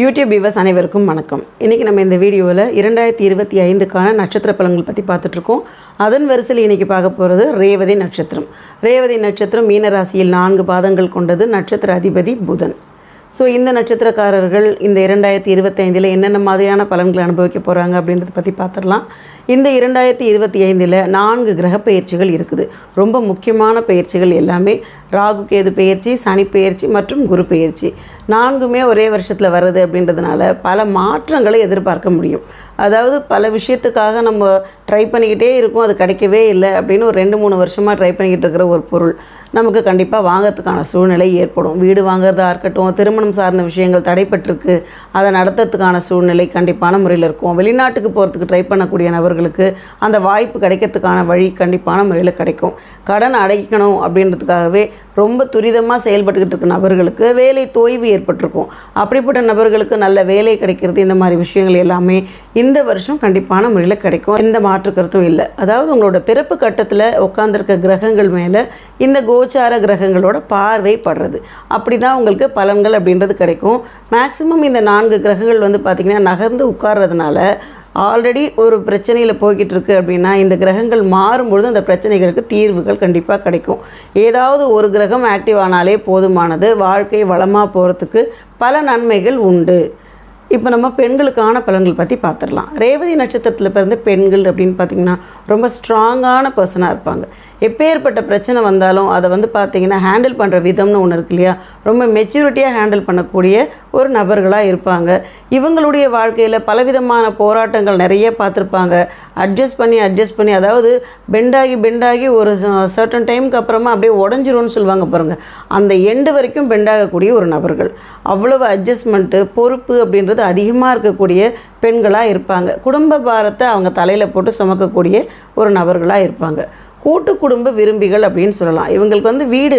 YouTube viewers அனைவருக்கும் வணக்கம். இன்றைக்கி நம்ம இந்த வீடியோவில் இரண்டாயிரத்தி இருபத்தி ஐந்துக்கான நட்சத்திர பலன்கள் பற்றி பார்த்துட்ருக்கோம். அதன் வரிசையில் இன்றைக்கி பார்க்க போகிறது ரேவதி நட்சத்திரம். ரேவதி நட்சத்திரம் மீனராசியில் நான்கு பாதங்கள் கொண்டது நட்சத்திர அதிபதி புதன். ஸோ இந்த நட்சத்திரக்காரர்கள் இந்த இரண்டாயிரத்தி இருபத்தைந்தில் என்னென்ன மாதிரியான பலன்களை அனுபவிக்க போகிறாங்க அப்படின்றத பற்றி பார்த்துடலாம். இந்த இரண்டாயிரத்தி இருபத்தி ஐந்தில் நான்கு கிரக பயிற்சிகள் இருக்குது. ரொம்ப முக்கியமான பயிற்சிகள் எல்லாமே. ராகு கேது பயிற்சி சனி பயிற்சி மற்றும் குரு பெயர்ச்சி நான்குமே ஒரே வருஷத்தில் வருது அப்படின்றதுனால பல மாற்றங்களை எதிர்பார்க்க முடியும். அதாவது பல விஷயத்துக்காக நம்ம ட்ரை பண்ணிக்கிட்டே இருக்கோம் அது கிடைக்கவே இல்லை அப்படின்னு ஒரு ரெண்டு மூணு வருஷமாக ட்ரை பண்ணிக்கிட்டு இருக்கிற ஒரு பொருள் நமக்கு கண்டிப்பாக வாங்கிறதுக்கான சூழ்நிலை ஏற்படும். வீடு வாங்குறதா இருக்கட்டும் திருமணம் சார்ந்த விஷயங்கள் தடைப்பட்டிருக்கு. அதை நடத்துறதுக்கான சூழ்நிலை கண்டிப்பான முறையில் இருக்கும். வெளிநாட்டுக்கு போகிறதுக்கு ட்ரை பண்ணக்கூடிய அவர்களுக்கு அந்த வாய்ப்பு கிடைக்கிறதுக்கான வழி கண்டிப்பான முறையில் கிடைக்கும். கடன் அடைக்கணும் அப்படின்றதுக்காகவே ரொம்ப துரிதமாக செயல்பட்டுக்கிட்டு இருக்க நபர்களுக்கு வேலை தோய்வு ஏற்பட்டிருக்கும். அப்படிப்பட்ட நபர்களுக்கு நல்ல வேலை கிடைக்கிறது இந்த மாதிரி விஷயங்கள் எல்லாமே இந்த வருஷம் கண்டிப்பான முறையில் கிடைக்கும். எந்த மாற்று கருத்தும் இல்லை. அதாவது உங்களோட பிறப்பு கட்டத்தில் உட்காந்துருக்க கிரகங்கள் மேலே இந்த கோச்சார கிரகங்களோட பார்வை படுறது. அப்படி தான் உங்களுக்கு பலன்கள் அப்படின்றது கிடைக்கும். மேக்சிமம் இந்த நான்கு கிரகங்கள் வந்து பார்த்திங்கன்னா நகர்ந்து உட்கார்றதுனால ஆல்ரெடி ஒரு பிரச்சனையில் போய்கிட்டு இருக்கு அப்படின்னா இந்த கிரகங்கள் மாறும்பொழுது அந்த பிரச்சனைகளுக்கு தீர்வுகள் கண்டிப்பாக கிடைக்கும். ஏதாவது ஒரு கிரகம் ஆக்டிவ் ஆனாலே போதுமானது. வாழ்க்கை வளமாக போகிறதுக்கு பல நன்மைகள் உண்டு. இப்போ நம்ம பெண்களுக்கான பலன்கள் பற்றி பார்த்துடலாம் ரேவதி நட்சத்திரத்தில் பிறந்த பெண்கள் அப்படின்னு பார்த்திங்கன்னா ரொம்ப ஸ்ட்ராங்கான பர்சனாக இருப்பாங்க. எப்பேற்பட்ட பிரச்சனை வந்தாலும் அதை வந்து பார்த்திங்கன்னா ஹேண்டில் பண்ணுற விதம்னு ஒன்று இருக்கு இல்லையா? ரொம்ப மெச்சூரிட்டியாக ஹேண்டில் பண்ணக்கூடிய ஒரு நபர்களாக இருப்பாங்க. இவங்களுடைய வாழ்க்கையில் பலவிதமான போராட்டங்கள் நிறைய பார்த்துருப்பாங்க. அட்ஜஸ்ட் பண்ணி அட்ஜஸ்ட் பண்ணி அதாவது பெண்டாகி பெண்டாகி ஒரு சர்டன் டைமுக்கு அப்புறமா அப்படியே உடஞ்சிரும்னு சொல்லுவாங்க பாருங்கள் அந்த எண்டு வரைக்கும் பெண்டாகக்கூடிய ஒரு நபர்கள். அவ்வளவு அட்ஜஸ்ட்மெண்ட்டு பொறுப்பு அப்படின்றது அதிகமாக இருக்கக்கூடிய பெண்களாக இருப்பாங்க. குடும்ப பாரத்தை அவங்க தலையில் போட்டு சுமக்கக்கூடிய ஒரு நபர்களாக இருப்பாங்க. கூட்டு குடும்ப விரும்பிகள் அப்படின்னு சொல்லலாம். இவங்களுக்கு வந்து வீடு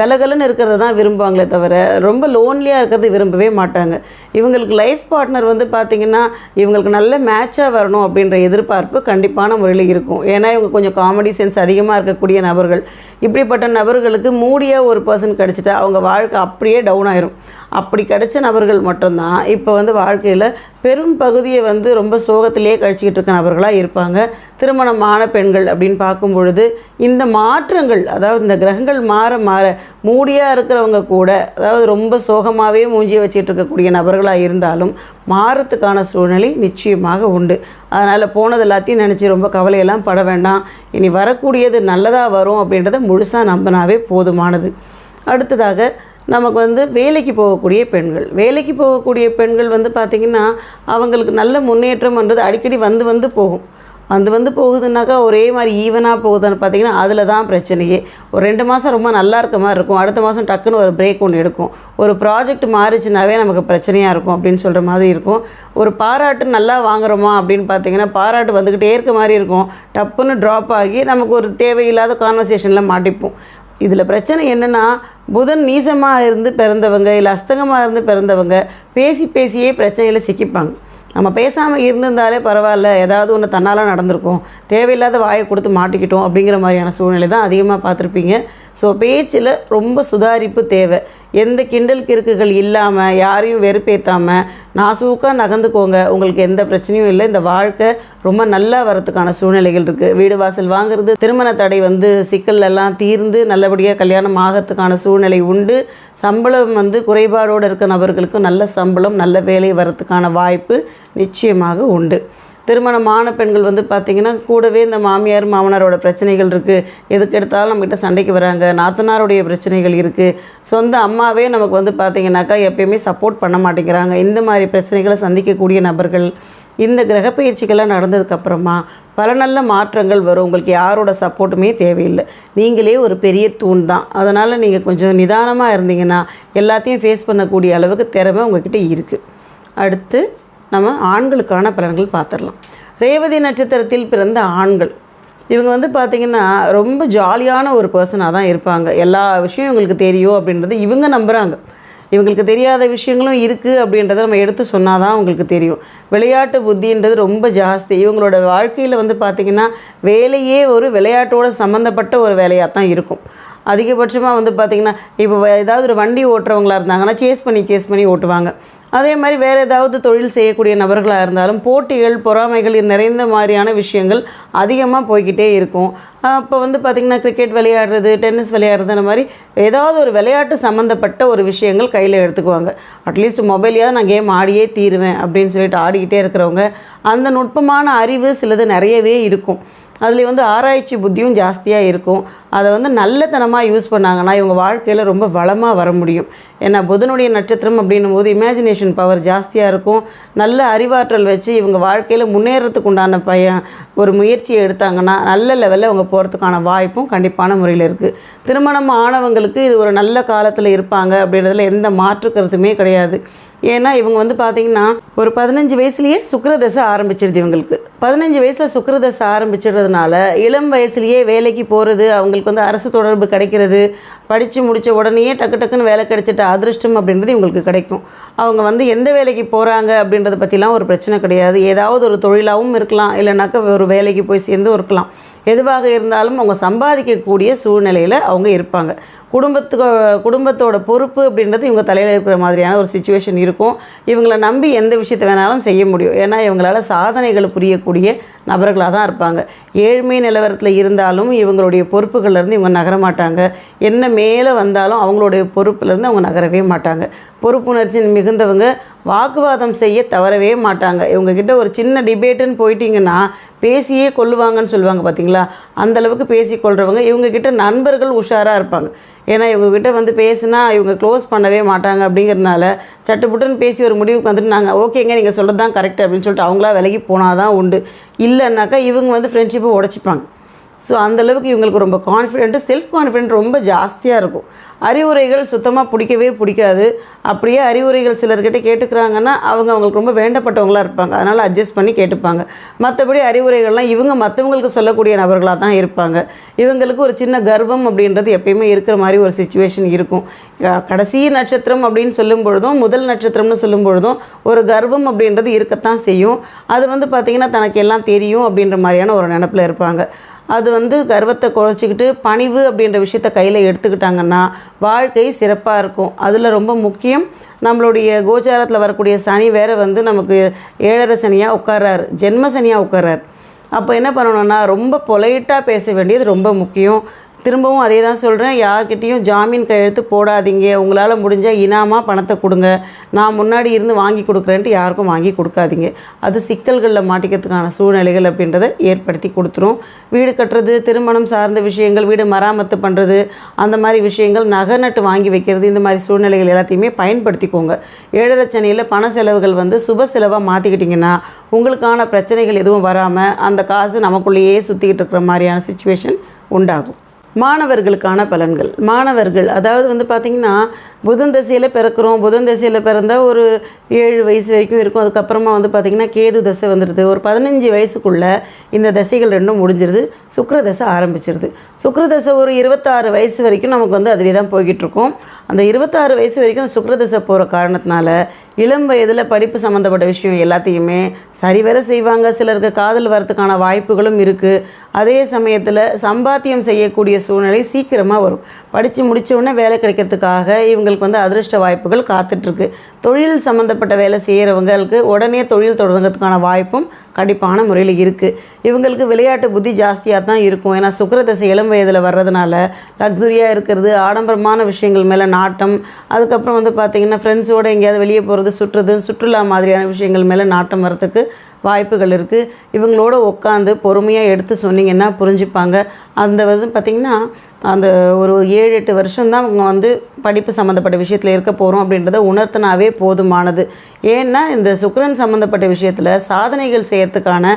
கலகலன்னு இருக்கிறத தான் விரும்புவாங்களே தவிர ரொம்ப லோன்லியாக இருக்கிறது விரும்பவே மாட்டாங்க. இவங்களுக்கு லைஃப் பார்ட்னர் வந்து பார்த்திங்கன்னா இவங்களுக்கு நல்ல மேட்சாக வரணும் அப்படின்ற எதிர்பார்ப்பு கண்டிப்பான முறையில் இருக்கும். ஏன்னா இவங்க கொஞ்சம் காமெடி சென்ஸ் அதிகமாக இருக்கக்கூடிய நபர்கள். இப்படிப்பட்ட நபர்களுக்கு மூடியாக ஒரு பர்சன் கிடச்சிட்டா அவங்க வாழ்க்கை அப்படியே டவுன் ஆயிரும். அப்படி கிடைச்ச நபர்கள் மட்டும்தான் இப்போ வந்து வாழ்க்கையில் பெரும் பகுதியை வந்து ரொம்ப சோகத்திலேயே கழிச்சிக்கிட்டு இருக்க நபர்களாக இருப்பாங்க. திருமணமான பெண்கள் அப்படின்னு பார்க்கும்பொழுது அதாவது இந்த மாற்றங்கள் அதாவது இந்த கிரகங்கள் மாற மாற மூடியாக இருக்கிறவங்க கூட அதாவது ரொம்ப சோகமாகவே மூஞ்சியை வச்சுட்டு இருக்கக்கூடிய நபர்களாக இருந்தாலும் மாறத்துக்கான சூழ்நிலை நிச்சயமாக உண்டு. அதனால் போனது எல்லாத்தையும் நினச்சி ரொம்ப கவலையெல்லாம் பட வேண்டாம். இனி வரக்கூடியது நல்லதாக வரும் அப்படின்றத முழுசாக நம்பினாவே போதுமானது. அடுத்ததாக நமக்கு வந்து வேலைக்கு போகக்கூடிய பெண்கள். வேலைக்கு போகக்கூடிய பெண்கள் வந்து பார்த்திங்கன்னா அவங்களுக்கு நல்ல முன்னேற்றம்ன்றது அடிக்கடி வந்து வந்து போகும். அது வந்து போகுதுன்னாக்கா ஒரே மாதிரி ஈவனாக போகுதுன்னு பார்த்தீங்கன்னா அதில் தான் பிரச்சனையே. ஒரு ரெண்டு மாதம் ரொம்ப நல்லா இருக்க மாதிரி இருக்கும். அடுத்த மாதம் டக்குன்னு ஒரு பிரேக் ஒன்று எடுக்கும். ஒரு ப்ராஜெக்ட் மாறிச்சுனாவே நமக்கு பிரச்சனையாக இருக்கும் அப்படின்னு சொல்கிற மாதிரி இருக்கும். ஒரு பாராட்டு நல்லா வாங்குறோமா அப்படின்னு பார்த்தீங்கன்னா பாராட்டு வந்துக்கிட்டே இருக்க மாதிரி இருக்கும். டப்புன்னு ட்ராப் ஆகி நமக்கு ஒரு தேவையில்லாத கான்வர்சேஷனில் மாட்டிப்போம் இதில் பிரச்சனை என்னென்னா புதன் நீசமாக இருந்து பிறந்தவங்க இல்லை அஸ்தங்கமாக இருந்து பிறந்தவங்க பேசி பேசியே பிரச்சனையில் சிக்கிப்பாங்க. நம்ம பேசாமல் இருந்திருந்தாலே பரவாயில்ல. ஏதாவது ஒன்று தன்னால் நடந்திருக்கும். தேவையில்லாத வாயை கொடுத்து மாட்டிக்கிட்டோம் அப்படிங்கிற மாதிரியான சூழ்நிலை தான் அதிகமாக பார்த்துருப்பீங்க. ஸோ பேச்சில் ரொம்ப சுதாரிப்பு தேவை. எந்த கிண்டல் கிறுக்குகள் இல்லாமல் யாரையும் வெறுப்பேற்றாமல் நாசூக்காக நகர்ந்துக்கோங்க. உங்களுக்கு எந்த பிரச்சனையும் இல்லை. இந்த வாழ்க்கை ரொம்ப நல்லா வரதுக்கான சூழ்நிலைகள் இருக்குது வீடு வாசல் வாங்குறது திருமண தடை வந்து சிக்கல் எல்லாம் தீர்ந்து நல்லபடியாக கல்யாணம் ஆகிறதுக்கான சூழ்நிலை உண்டு. சம்பளம் வந்து குறைபாடோடு இருக்க நபர்களுக்கு நல்ல சம்பளம் நல்ல வேலை வரத்துக்கான வாய்ப்பு நிச்சயமாக உண்டு. திருமணமான பெண்கள் வந்து பார்த்திங்கன்னா கூடவே இந்த மாமியார் மாமனாரோட பிரச்சனைகள் இருக்குது எதுக்கு எடுத்தாலும் நம்மகிட்ட சண்டைக்கு வராங்க. நாத்தனாருடைய பிரச்சனைகள் இருக்குது சொந்த அம்மாவே நமக்கு வந்து பார்த்திங்கனாக்கா எப்பயுமே சப்போர்ட் பண்ண மாட்டேங்கிறாங்க. இந்த மாதிரி பிரச்சனைகளை சந்திக்கக்கூடிய நபர்கள் இந்த கிரகப்பயிற்சிகள்லாம் நடந்ததுக்கப்புறமா பல நல்ல மாற்றங்கள் வரும். உங்களுக்கு யாரோட சப்போர்ட்டுமே தேவையில்லை. நீங்களே ஒரு பெரிய தூண் தான் அதனால் நீங்கள் கொஞ்சம் நிதானமாக இருந்தீங்கன்னா எல்லாத்தையும் ஃபேஸ் பண்ணக்கூடிய அளவுக்கு திறமை உங்ககிட்ட இருக்குது அடுத்து நம்ம ஆண்களுக்கான பலன்கள் பார்த்துடலாம் ரேவதி நட்சத்திரத்தில் பிறந்த ஆண்கள். இவங்க வந்து பார்த்திங்கன்னா ரொம்ப ஜாலியான ஒரு பர்சனாக தான் இருப்பாங்க. எல்லா விஷயம் இவங்களுக்கு தெரியும் அப்படின்றது இவங்க நம்புகிறாங்க இவங்களுக்கு தெரியாத விஷயங்களும் இருக்குது அப்படின்றத நம்ம எடுத்து சொன்னால் தான் அவங்களுக்கு தெரியும். விளையாட்டு புத்தின்றது ரொம்ப ஜாஸ்தி. இவங்களோட வாழ்க்கையில் வந்து பார்த்திங்கன்னா வேலையே ஒரு விளையாட்டோட சம்மந்தப்பட்ட ஒரு வேலையாக தான் இருக்கும். அதிகபட்சமாக வந்து பார்த்திங்கன்னா இப்போ ஏதாவது ஒரு வண்டி ஓட்டுறவங்களா இருந்தாங்கன்னா சேஸ் பண்ணி சேஸ் பண்ணி ஓட்டுவாங்க. அதே மாதிரி வேறு ஏதாவது தொழில் செய்யக்கூடிய நபர்களாக இருந்தாலும் போட்டிகள் பொறாமைகள் நிறைந்த மாதிரியான விஷயங்கள் அதிகமாக போய்கிட்டே இருக்கும். அப்போ வந்து பார்த்திங்கன்னா கிரிக்கெட் விளையாடுறது டென்னிஸ் விளையாடுறது அந்த மாதிரி ஏதாவது ஒரு விளையாட்டு சம்மந்தப்பட்ட ஒரு விஷயங்கள் கையில் எடுத்துக்குவாங்க. அட்லீஸ்ட் மொபைலையாவது நான் கேம் ஆடியே தீருவேன் அப்படின்னு சொல்லிட்டு ஆடிக்கிட்டே இருக்கிறவங்க அந்த நுட்பமான அறிவு சிலது நிறையவே இருக்கும். அதில் வந்து ஆராய்ச்சி புத்தியும் ஜாஸ்தியாக இருக்கும். அதை வந்து நல்லத்தனமாக யூஸ் பண்ணாங்கன்னா இவங்க வாழ்க்கையில் ரொம்ப வளமாக வர முடியும். ஏன்னா புதனுடைய நட்சத்திரம் அப்படின்னும் போது இமேஜினேஷன் பவர் ஜாஸ்தியாக இருக்கும். நல்ல அறிவாற்றல் வச்சு இவங்க வாழ்க்கையில் முன்னேறத்துக்கு உண்டான பய ஒரு முயற்சியை எடுத்தாங்கன்னா நல்ல லெவலில் அவங்க போகிறதுக்கான வாய்ப்பும் கண்டிப்பான முறையில் இருக்குது திருமணம் ஆனவங்களுக்கு இது ஒரு நல்ல காலத்தில் இருப்பாங்க அப்படின்றதுல எந்த மாற்று கருத்துமே கிடையாது. ஏன்னா இவங்க வந்து பார்த்தீங்கன்னா ஒரு பதினஞ்சு வயசுலேயே சுக்கரதசை ஆரம்பிச்சிருது இவங்களுக்கு. பதினஞ்சு வயசில் சுக்கரதசை ஆரம்பிச்சிடுறதுனால இளம் வயசுலேயே வேலைக்கு போகிறது அவங்களுக்கு வந்து அரசு தொடர்பு கிடைக்கிறது படித்து முடித்த உடனேயே டக்கு டக்குன்னு வேலை கிடைச்சிட்ட அதிர்ஷ்டம் அப்படின்றது இவங்களுக்கு கிடைக்கும். அவங்க வந்து எந்த வேலைக்கு போகிறாங்க அப்படின்றத பற்றிலாம் ஒரு பிரச்சனை கிடையாது. ஏதாவது ஒரு தொழிலாகவும் இருக்கலாம் இல்லைனாக்கா ஒரு வேலைக்கு போய் சேர்ந்தும் இருக்கலாம். எதுவாக இருந்தாலும் அவங்க சம்பாதிக்கக்கூடிய சூழ்நிலையில் அவங்க இருப்பாங்க. குடும்பத்துக்கு குடும்பத்தோட பொறுப்பு அப்படின்றது இவங்க தலையில் இருக்கிற மாதிரியான ஒரு சுச்சுவேஷன் இருக்கும். இவங்களை நம்பி எந்த விஷயத்தை வேணாலும் செய்ய முடியும். ஏன்னா இவங்களால் சாதனைகள் புரியக்கூடிய நபர்களாக தான் இருப்பாங்க. ஏழ்மை நிலவரத்தில் இருந்தாலும் இவங்களுடைய பொறுப்புகள்லேருந்து இவங்க நகர மாட்டாங்க. என்ன மேலே வந்தாலும் அவங்களுடைய பொறுப்புலேருந்து அவங்க நகரவே மாட்டாங்க. பொறுப்புணர்ச்சி மிகுந்தவங்க வாக்குவாதம் செய்ய தவறவே மாட்டாங்க. இவங்கக்கிட்ட ஒரு சின்ன டிபேட்டுன்னு போயிட்டிங்கன்னா பேசியே கொல்லுவாங்கன்னு சொல்லுவாங்க பார்த்தீங்களா அந்த அளவுக்கு பேசி கொள்றவங்க. இவங்கக்கிட்ட நண்பர்கள் உஷாராக இருப்பாங்க. ஏன்னா இவங்கக்கிட்ட வந்து பேசினா இவங்க க்ளோஸ் பண்ணவே மாட்டாங்க அப்படிங்கிறதுனால சட்டுப்புட்டுன்னு பேசி ஒரு முடிவுக்கு வந்துட்டு நாங்கள் ஓகேங்க நீங்கள் சொல்கிறது தான் கரெக்ட் அப்படின்னு சொல்லிட்டு அவங்களா விலகி போனால் தான் உண்டு. இல்லைன்னாக்கா இவங்க வந்து ஃப்ரெண்ட்ஷிப்பை உடச்சிப்பாங்க. ஸோ அந்தளவுக்கு இவங்களுக்கு ரொம்ப கான்ஃபிடென்ட்டு செல்ஃப் கான்ஃபிடென்ட் ரொம்ப ஜாஸ்தியாக இருக்கும். அறிவுரைகள் சுத்தமாக பிடிக்கவே பிடிக்காது. அப்படியே அறிவுரைகள் சிலர்கிட்ட கேட்டுக்கிறாங்கன்னா அவங்க அவங்களுக்கு ரொம்ப வேண்டப்பட்டவங்களாக இருப்பாங்க. அதனால் அட்ஜஸ்ட் பண்ணி கேட்டுப்பாங்க. மற்றபடி அறிவுரைகள்லாம் இவங்க மற்றவங்களுக்கு சொல்லக்கூடிய நபர்களாக தான் இருப்பாங்க. இவங்களுக்கு ஒரு சின்ன கர்வம் அப்படின்றது எப்பயுமே இருக்கிற மாதிரி ஒரு சுச்சுவேஷன் இருக்கும். கடைசி நட்சத்திரம் அப்படின்னு சொல்லும் பொழுதும் முதல் நட்சத்திரம்னு சொல்லும் பொழுதும் ஒரு கர்வம் அப்படின்றது இருக்கத்தான் செய்யும். அது வந்து பார்த்திங்கன்னா தனக்கு எல்லாம் தெரியும் அப்படின்ற மாதிரியான ஒரு நினப்பில் இருப்பாங்க. அது வந்து கர்வத்தை குறைச்சிக்கிட்டு பணிவு அப்படின்ற விஷயத்த கையில் எடுத்துக்கிட்டாங்கன்னா வாழ்க்கை சிறப்பாக இருக்கும். அதில் ரொம்ப முக்கியம் நம்மளுடைய கோச்சாரத்தில் வரக்கூடிய சனி வேற வந்து நமக்கு ஏழரை சனியாக உட்காராரு ஜென்ம சனியாக உட்காராரு அப்போ என்ன பண்ணணும்னா ரொம்ப பொலைட்டாக பேச வேண்டியது ரொம்ப முக்கியம். திரும்பவும் அதே தான் சொல்கிறேன் யார்கிட்டேயும் ஜாமீன் கையெழுத்து போடாதீங்க. உங்களால் முடிஞ்சால் இனாமாக பணத்தை கொடுங்க. நான் முன்னாடி இருந்து வாங்கி கொடுக்குறேன்ட்டு யாருக்கும் வாங்கி கொடுக்காதீங்க. அது சிக்கல்களில் மாட்டிக்கிறதுக்கான சூழ்நிலைகள் அப்படின்றத ஏற்படுத்தி கொடுத்துரும். வீடு கட்டுறது திருமணம் சார்ந்த விஷயங்கள் வீடு மராமத்து பண்ணுறது அந்த மாதிரி விஷயங்கள் நகை நட்டு வாங்கி வைக்கிறது இந்த மாதிரி சூழ்நிலைகள் எல்லாத்தையுமே பயன்படுத்திக்கோங்க. ஏழரை சனியில் பண செலவுகள் வந்து சுப செலவாக மாற்றிக்கிட்டிங்கன்னா உங்களுக்கான பிரச்சனைகள் எதுவும் வராமல் அந்த காசு நமக்குள்ளேயே சுற்றிக்கிட்டு இருக்கிற மாதிரியான சுச்சுவேஷன் உண்டாகும். மாணவர்களுக்கான பலன்கள். மாணவர்கள் அதாவது வந்து பார்த்திங்கன்னா புதன் தசையில் பிறக்கிறோம். புதன் தசையில் பிறந்தால் ஒரு ஏழு வயசு வரைக்கும் இருக்கும். அதுக்கப்புறமா வந்து பார்த்திங்கன்னா கேது தசை வந்துடுது ஒரு பதினஞ்சு வயசுக்குள்ளே இந்த தசைகள் ரெண்டும் முடிஞ்சிருது. சுக்கிர தசை ஆரம்பிச்சிருது. சுக்கிர தசை ஒரு இருபத்தாறு வயசு வரைக்கும் நமக்கு வந்து அதுவே தான் போய்கிட்டுருக்கோம். அந்த இருபத்தாறு வயசு வரைக்கும் சுக்கிர தசை போகிற காரணத்தினால இளம் வயதில் படிப்பு சம்மந்தப்பட்ட விஷயம் எல்லாத்தையுமே சரிவர செய்வாங்க. சிலருக்கு காதல் வரத்துக்கான வாய்ப்புகளும் இருக்குது அதே சமயத்தில் சம்பாத்தியம் செய்யக்கூடிய சூழ்நிலை சீக்கிரமாக வரும். படித்து முடிச்ச உடனே வேலை கிடைக்கிறதுக்காக இவங்களுக்கு வந்து அதிர்ஷ்ட வாய்ப்புகள் காத்துட்ருக்கு. தொழில் சம்மந்தப்பட்ட வேலை செய்கிறவங்களுக்கு உடனே தொழில் தொடங்குறதுக்கான வாய்ப்பும் கண்டிப்பான முறையில் இருக்குது இவங்களுக்கு விளையாட்டு புத்தி ஜாஸ்தியாக தான் இருக்கும். ஏன்னா சுக்கிரதசை இளம் வயதில் வர்றதுனால லக்ஸுரியாக இருக்கிறது ஆடம்பரமான விஷயங்கள் மேலே நாட்டம் அதுக்கப்புறம் வந்து பார்த்திங்கன்னா ஃப்ரெண்ட்ஸோடு எங்கேயாவது வெளியே போகிறது சுற்றுறது சுற்றுலா மாதிரியான விஷயங்கள் மேலே நாட்டம் வரத்துக்கு வாய்ப்புகள் இருக்குது இவங்களோட உட்காந்து பொறுமையாக எடுத்து சொன்னீங்கன்னா புரிஞ்சுப்பாங்க. அந்த வந்து பார்த்திங்கன்னா அந்த ஒரு ஏழு எட்டு வருஷம்தான் அவங்க வந்து படிப்பு சம்மந்தப்பட்ட விஷயத்தில் இருக்க போகிறோம் அப்படின்றத உணர்த்தினாவே போதுமானது. ஏன்னா இந்த சுக்கரன் சம்மந்தப்பட்ட விஷயத்தில் சாதனைகள் செய்யறதுக்கான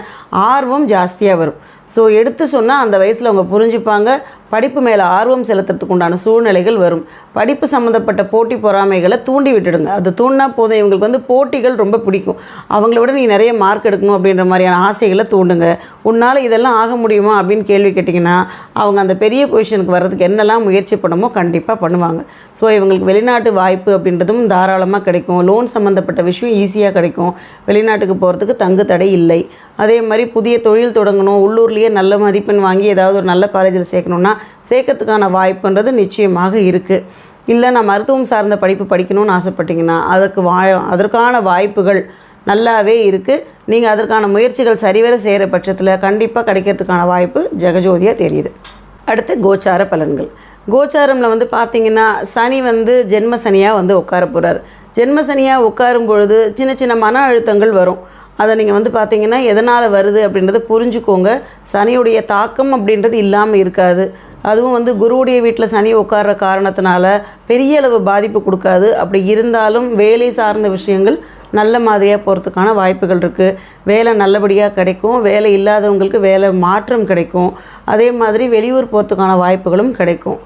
ஆர்வம் ஜாஸ்தியாக வரும். ஸோ எடுத்து சொன்னால் அந்த வயசில் அவங்க புரிஞ்சுப்பாங்க. படிப்பு மேலே ஆர்வம் செலுத்துறதுக்கு உண்டான சூழ்நிலைகள் வரும். படிப்பு சம்மந்தப்பட்ட போட்டி பொறாமைகளை தூண்டி விட்டுடுங்க. அது தூண்டினா போதும். இவங்களுக்கு வந்து போட்டிகள் ரொம்ப பிடிக்கும். அவங்கள விட நீ நிறைய மார்க் எடுக்கணும் அப்படின்ற மாதிரியான ஆசைகளை தூண்டுங்க. உன்னால் இதெல்லாம் ஆக முடியுமா அப்படின்னு கேள்வி கேட்டிங்கன்னா அவங்க அந்த பெரிய பொசிஷனுக்கு வர்றதுக்கு என்னெல்லாம் முயற்சி பண்ணமோ கண்டிப்பாக பண்ணுவாங்க. ஸோ இவங்களுக்கு வெளிநாட்டு வாய்ப்பு அப்படின்றதும் தாராளமாக கிடைக்கும். லோன் சம்மந்தப்பட்ட விஷயம் ஈஸியாக கிடைக்கும். வெளிநாட்டுக்கு போகிறதுக்கு தங்கு தடை இல்லை. அதே மாதிரி புதிய தொழில் தொடங்கணும் உள்ளூர்லேயே நல்ல மதிப்பெண் வாங்கி ஏதாவது ஒரு நல்ல காலேஜில் சேர்க்கணுன்னா சேர்க்கறதுக்கான வாய்ப்புன்றது நிச்சயமாக இருக்குது இல்லை நான் மருத்துவம் சார்ந்த படிப்பு படிக்கணும்னு ஆசைப்பட்டீங்கன்னா அதுக்கு வா அதற்கான வாய்ப்புகள் நல்லாவே இருக்குது நீங்கள் அதற்கான முயற்சிகள் சரிவர செய்கிற பட்சத்தில் கண்டிப்பாக கிடைக்கிறதுக்கான வாய்ப்பு ஜெகஜோதியாக தெரியுது. அடுத்து கோச்சார பலன்கள். கோச்சாரமில் வந்து பார்த்தீங்கன்னா சனி வந்து ஜென்ம சனியாக வந்து உட்கார போகிறார் ஜென்ம சனியாக உட்காரும் பொழுது சின்ன சின்ன மன அழுத்தங்கள் வரும். அதை நீங்கள் வந்து பார்த்தீங்கன்னா எதனால் வருது அப்படின்றத புரிஞ்சுக்கோங்க. சனியுடைய தாக்கம் அப்படின்றது இல்லாமல் இருக்காது. அதுவும் வந்து குருவுடைய வீட்டில் சனி உட்கார்ற காரணத்தினால பெரிய அளவு பாதிப்பு கொடுக்காது. அப்படி இருந்தாலும் வேலை சார்ந்த விஷயங்கள் நல்ல மாதிரியாக போகிறதுக்கான வாய்ப்புகள் இருக்குது வேலை நல்லபடியாக கிடைக்கும். வேலை இல்லாதவங்களுக்கு வேலை மாற்றம் கிடைக்கும். அதே மாதிரி வெளியூர் போகிறதுக்கான வாய்ப்புகளும் கிடைக்கும்.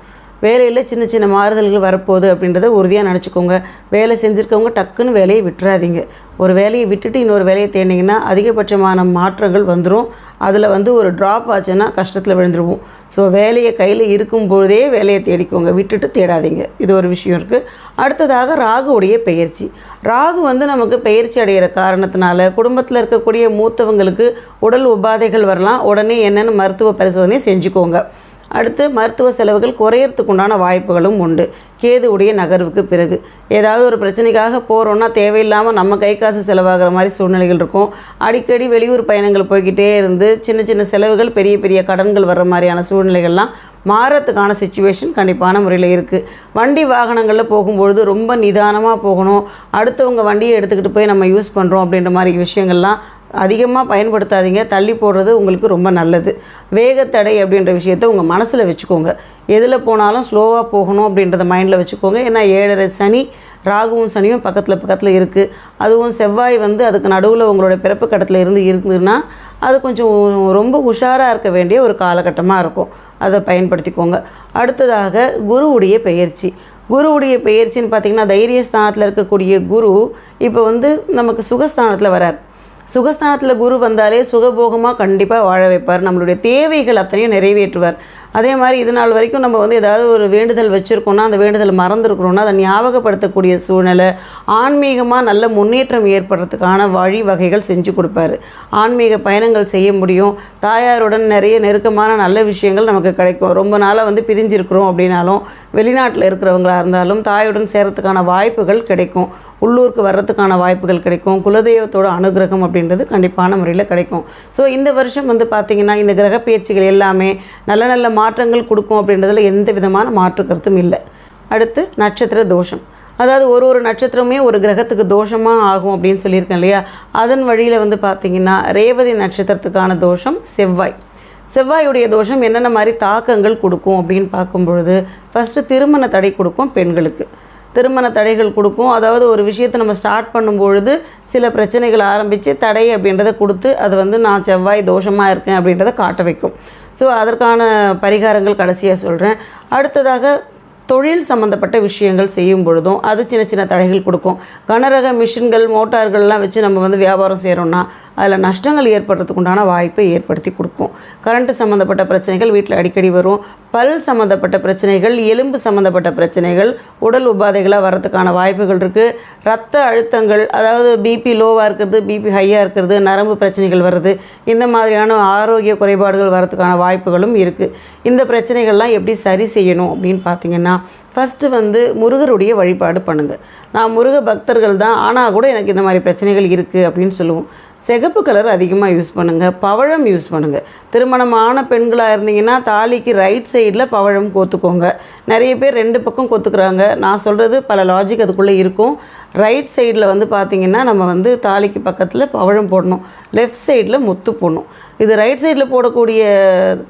வேலையில் சின்ன சின்ன மாறுதல்கள் வரப்போகுது அப்படின்றத உறுதியாக நினச்சிக்கோங்க. வேலை செஞ்சுருக்கவங்க டக்குன்னு வேலையை விட்டுறாதீங்க. ஒரு வேலையை விட்டுட்டு இன்னொரு வேலையை தேடினீங்கன்னா அதிகபட்சமான மாற்றங்கள் வந்துடும் அதில் வந்து ஒரு ட்ராப் ஆச்சுன்னா கஷ்டத்தில் விழுந்துருவோம். ஸோ வேலையை கையில் இருக்கும்பொழுதே வேலையை தேடிக்கோங்க. விட்டுட்டு தேடாதீங்க. இது ஒரு விஷயம் இருக்குது அடுத்ததாக ராகுவுடைய பெயர்ச்சி. ராகு வந்து நமக்கு பெயர்ச்சி அடைகிற காரணத்தினால குடும்பத்தில் இருக்கக்கூடிய மூத்தவங்களுக்கு உடல் உபாதைகள் வரலாம். உடனே என்னென்னு மருத்துவ பரிசோதனை செஞ்சுக்கோங்க. அடுத்து மருத்துவ செலவுகள் குறையறதுக்கு உண்டான வாய்ப்புகளும் உண்டு. கேதுவுடைய நகர்வுக்கு பிறகு. ஏதாவது ஒரு பிரச்சனைக்காக போகிறோன்னா தேவையில்லாமல் நம்ம கை காசு செலவாகிற மாதிரி சூழ்நிலைகள் இருக்கும். அடிக்கடி வெளியூர் பயணங்கள் போய்கிட்டே இருந்து சின்ன சின்ன செலவுகள் பெரிய பெரிய கடன்கள் வர்ற மாதிரியான சூழ்நிலைகள்லாம் மாறத்துக்கான சுச்சுவேஷன் கண்டிப்பான முறையில் இருக்குது வண்டி வாகனங்களில் போகும்பொழுது ரொம்ப நிதானமாக போகணும். அடுத்தவங்க வண்டியை எடுத்துக்கிட்டு போய் நம்ம யூஸ் பண்ணுறோம் அப்படின்ற மாதிரி விஷயங்கள்லாம் அதிகமாக பயன்படுத்தாதீங்க. தள்ளி போடுறது உங்களுக்கு ரொம்ப நல்லது. வேகத்தடை அப்படின்ற விஷயத்த உங்கள் மனசில் வச்சுக்கோங்க. எதில் போனாலும் ஸ்லோவாக போகணும் அப்படின்றத மைண்டில் வச்சுக்கோங்க. ஏன்னா ஏழரை சனி ராகுவும் சனியும் பக்கத்தில் பக்கத்தில் இருக்குது அதுவும் செவ்வாய் வந்து அதுக்கு நடுவில் உங்களோட பிறப்பு கடத்தில் இருந்து இருந்ததுன்னா அது கொஞ்சம் ரொம்ப உஷாராக இருக்க வேண்டிய ஒரு காலகட்டமாக இருக்கும். அதை பயன்படுத்திக்கோங்க. அடுத்ததாக குருவுடைய பெயர்ச்சி. குருவுடைய பெயர்ச்சின்னு பார்த்திங்கன்னா தைரியஸ்தானத்தில் இருக்கக்கூடிய குரு இப்போ வந்து நமக்கு சுகஸ்தானத்தில் வரார். சுகஸ்தானத்தில் குரு வந்தாலே சுகபோகமாக கண்டிப்பாக வாழ வைப்பார். நம்மளுடைய தேவைகள் அத்தனையும் நிறைவேற்றுவார். அதே மாதிரி இது நாள் வரைக்கும் நம்ம வந்து ஏதாவது ஒரு வேண்டுதல் வச்சுருக்கோம்னா அந்த வேண்டுதல் மறந்துருக்குறோன்னா அதை ஞாபகப்படுத்தக்கூடிய சூழ்நிலை ஆன்மீகமாக நல்ல முன்னேற்றம் ஏற்படுறதுக்கான வழிவகைகள் செஞ்சு கொடுப்பாரு. ஆன்மீக பயணங்கள் செய்ய முடியும். தாயாருடன் நிறைய நெருக்கமான நல்ல விஷயங்கள் நமக்கு கிடைக்கும். ரொம்ப நாளாக வந்து பிரிஞ்சிருக்கிறோம் அப்படின்னாலும் வெளிநாட்டில் இருக்கிறவங்களாக இருந்தாலும் தாயுடன் சேரத்துக்கான வாய்ப்புகள் கிடைக்கும். உள்ளூருக்கு வர்றதுக்கான வாய்ப்புகள் கிடைக்கும். குலதெய்வத்தோட அனுகிரகம் அப்படின்றது கண்டிப்பான முறையில் கிடைக்கும். ஸோ இந்த வருஷம் வந்து பார்த்திங்கன்னா இந்த கிரக பயிற்சிகள் எல்லாமே நல்ல நல்ல மாற்றங்கள் கொடுக்கும் அப்படின்றதுல எந்த விதமான மாற்று கருத்தும் இல்லை. அடுத்து நட்சத்திர தோஷம். அதாவது ஒரு ஒரு நட்சத்திரமே ஒரு கிரகத்துக்கு தோஷமாக ஆகும் அப்படின்னு சொல்லியிருக்கேன் இல்லையா? அதன் வழியில் வந்து பார்த்திங்கன்னா ரேவதி நட்சத்திரத்துக்கான தோஷம் செவ்வாய். செவ்வாயுடைய தோஷம் என்னென்ன மாதிரி தாக்கங்கள் கொடுக்கும் அப்படின்னு பார்க்கும் பொழுது ஃபஸ்ட்டு திருமண தடை கொடுக்கும் பெண்களுக்கு. திருமண தடைகள் கொடுக்கும். அதாவது ஒரு விஷயத்தை நம்ம ஸ்டார்ட் பண்ணும்பொழுது சில பிரச்சனைகள் ஆரம்பித்து தடை அப்படின்றத கொடுத்து அது வந்து நான் செவ்வாய் தோஷமாக இருக்கேன் அப்படின்றத காட்ட வைக்கும். ஸோ அதற்கான பரிகாரங்கள் கடைசியாக சொல்கிறேன் அடுத்ததாக தொழில் சம்மந்தப்பட்ட விஷயங்கள் செய்யும் பொழுதும் அது சின்ன சின்ன தடைகள் கொடுக்கும். கனரக மிஷின்கள் மோட்டார்கள்லாம் வச்சு நம்ம வந்து வியாபாரம் செய்கிறோம்னா அதில் நஷ்டங்கள் ஏற்படுறதுக்கு உண்டான வாய்ப்பை ஏற்படுத்தி கொடுக்கும். கரண்ட்டு சம்மந்தப்பட்ட பிரச்சனைகள் வீட்டில் அடிக்கடி வரும். பல் சம்மந்தப்பட்ட பிரச்சனைகள் எலும்பு சம்மந்தப்பட்ட பிரச்சனைகள் உடல் உபாதைகளாக வரதுக்கான வாய்ப்புகள் இருக்குது ரத்த அழுத்தங்கள் அதாவது பிபி லோவாக இருக்கிறது பிபி ஹையாக இருக்கிறது நரம்பு பிரச்சனைகள் வருது. இந்த மாதிரியான ஆரோக்கிய குறைபாடுகள் வரதுக்கான வாய்ப்புகளும் இருக்குது இந்த பிரச்சனைகள்லாம் எப்படி சரி செய்யணும் அப்படின்னு பார்த்தீங்கன்னா ஃபஸ்ட்டு வந்து முருகருடைய வழிபாடு பண்ணுங்கள் நான் முருக பக்தர்கள் தான் ஆனால் கூட எனக்கு இந்த மாதிரி பிரச்சனைகள் இருக்குது அப்படின்னு சொல்லுவோம். சிகப்பு கலர் அதிகமாக யூஸ் பண்ணுங்கள் பவழம் யூஸ் பண்ணுங்கள் திருமணமான பெண்களாக இருந்தீங்கன்னா தாலிக்கு ரைட் சைடில் பவழம் கோத்துக்கோங்க. நிறைய பேர் ரெண்டு பக்கம் கொத்துக்கிறாங்க. நான் சொல்கிறது பல லாஜிக் அதுக்குள்ளே இருக்கும். ரைட் சைடில் வந்து பார்த்திங்கன்னா நம்ம வந்து தாலிக்கு பக்கத்தில் பவழம் போடணும். லெஃப்ட் சைடில் முத்து போடணும். இது ரைட் சைடில் போடக்கூடிய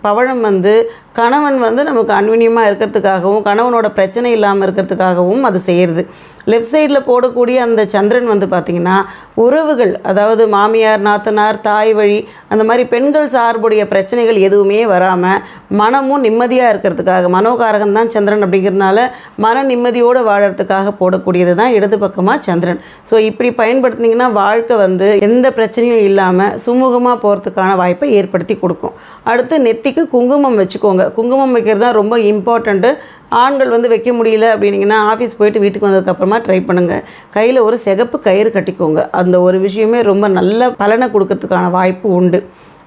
பவழம் வந்து கணவன் வந்து நமக்கு அன்வினியமாக இருக்கிறதுக்காகவும் கணவனோட பிரச்சனை இல்லாமல் இருக்கிறதுக்காகவும் அது செய்கிறது லெஃப்ட் சைடில் போடக்கூடிய அந்த சந்திரன் வந்து பார்த்திங்கன்னா உறவுகள் அதாவது மாமியார் நாத்தனார் தாய் வழி அந்த மாதிரி பெண்கள் சார்புடைய பிரச்சனைகள் எதுவுமே வராமல் மனமும் நிம்மதியாக இருக்கிறதுக்காக மனோகாரகம் தான் சந்திரன் அப்படிங்கிறதுனால மன நிம்மதியோடு வாழறதுக்காக போடக்கூடியது தான் இடது பக்கமாக சந்திரன். ஸோ இப்படி பயன்படுத்தினீங்கன்னா வாழ்க்கை வந்து எந்த பிரச்சனையும் இல்லாமல் சுமூகமாக போகிறதுக்கான வாய்ப்பு ஏற்படுத்தி கொடுக்கும். அடுத்து நெத்திக்கு குங்குமம் வச்சுக்கோங்க. குங்குமம் வைக்கிறது தான் ரொம்ப இம்பார்ட்டண்ட்டு ஆண்கள் வந்து வைக்க முடியல அப்படின்னீங்கன்னா ஆஃபீஸ் போயிட்டு வீட்டுக்கு வந்ததுக்கப்புறமா ட்ரை பண்ணுங்கள் கையில் ஒரு சிகப்பு கயிறு கட்டிக்கோங்க. அந்த ஒரு விஷயமே ரொம்ப நல்ல பலனை கொடுக்கறதுக்கான வாய்ப்பு உண்டு.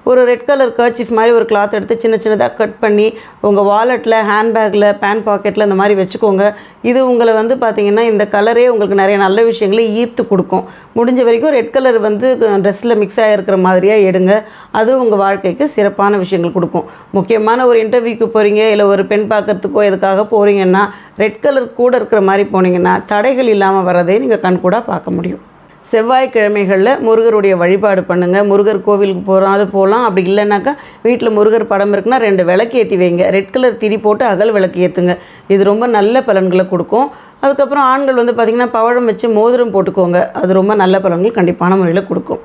ஒரு ரெட் கலர் கர்ச்சிஃப் மாதிரி ஒரு கிளாத் எடுத்து சின்ன சின்னதாக கட் பண்ணி உங்கள் வாலெட்டில் ஹேண்ட்பேக்கில் பேண்ட் பாக்கெட்டில் இந்த மாதிரி வச்சுக்கோங்க. இது உங்களை வந்து பார்த்திங்கன்னா இந்த கலரே உங்களுக்கு நிறைய நல்ல விஷயங்களை ஈர்த்து கொடுக்கும். முடிஞ்ச வரைக்கும் ரெட் கலர் வந்து ட்ரெஸ்ஸில் மிக்ஸ் ஆகிருக்கிற மாதிரியாக எடுங்க. அது உங்கள் வாழ்க்கைக்கு சிறப்பான விஷயங்கள் கொடுக்கும். முக்கியமான ஒரு இன்டர்வியூக்கு போகிறீங்க இல்லை ஒரு பெண் பார்க்கறதுக்கோ எதுக்காக போகிறீங்கன்னா ரெட் கலர் கூட இருக்கிற மாதிரி போனீங்கன்னா தடைகள் இல்லாமல் வரதை நீங்கள் கண்கூடாக பார்க்க முடியும். செவ்வாய்க்கிழமைகளில் முருகருடைய வழிபாடு பண்ணுங்கள் முருகர் கோவிலுக்கு போகிறாலும் போகலாம். அப்படி இல்லைனாக்கா வீட்டில் முருகர் படம் இருக்குன்னா ரெண்டு விளக்கு ஏற்றி வைங்க. ரெட் கலர் திரி போட்டு அகல் விளக்கு ஏற்றுங்க இது ரொம்ப நல்ல பலன்களை கொடுக்கும். அதுக்கப்புறம் ஆண்கள் வந்து பார்த்திங்கன்னா பவழம் வச்சு மோதிரம் போட்டுக்கோங்க. அது ரொம்ப நல்ல பலன்கள் கண்டிப்பான முறையில் கொடுக்கும்.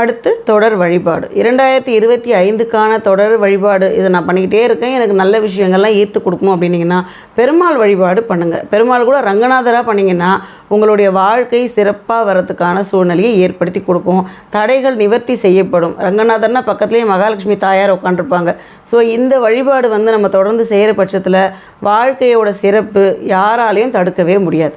அடுத்து தொடர் வழிபாடு. இரண்டாயிரத்தி இருபத்தி ஐந்துக்கான தொடர் வழிபாடு இதை நான் பண்ணிக்கிட்டே இருக்கேன். எனக்கு நல்ல விஷயங்கள்லாம் ஈர்த்து கொடுக்கணும் அப்படின்னீங்கன்னா பெருமாள் வழிபாடு பண்ணுங்கள் பெருமாள் கூட ரங்கநாதராக பண்ணிங்கன்னா உங்களுடைய வாழ்க்கை சிறப்பாக வரதுக்கான சூழ்நிலையை ஏற்படுத்தி கொடுக்கும். தடைகள் நிவர்த்தி செய்யப்படும். ரங்கநாதர்னா பக்கத்துலேயே மகாலட்சுமி தாயார் உட்காந்துருப்பாங்க ஸோ இந்த வழிபாடு வந்து நம்ம தொடர்ந்து செய்கிற பட்சத்தில் வாழ்க்கையோட சிறப்பு யாராலையும் தடுக்கவே முடியாது.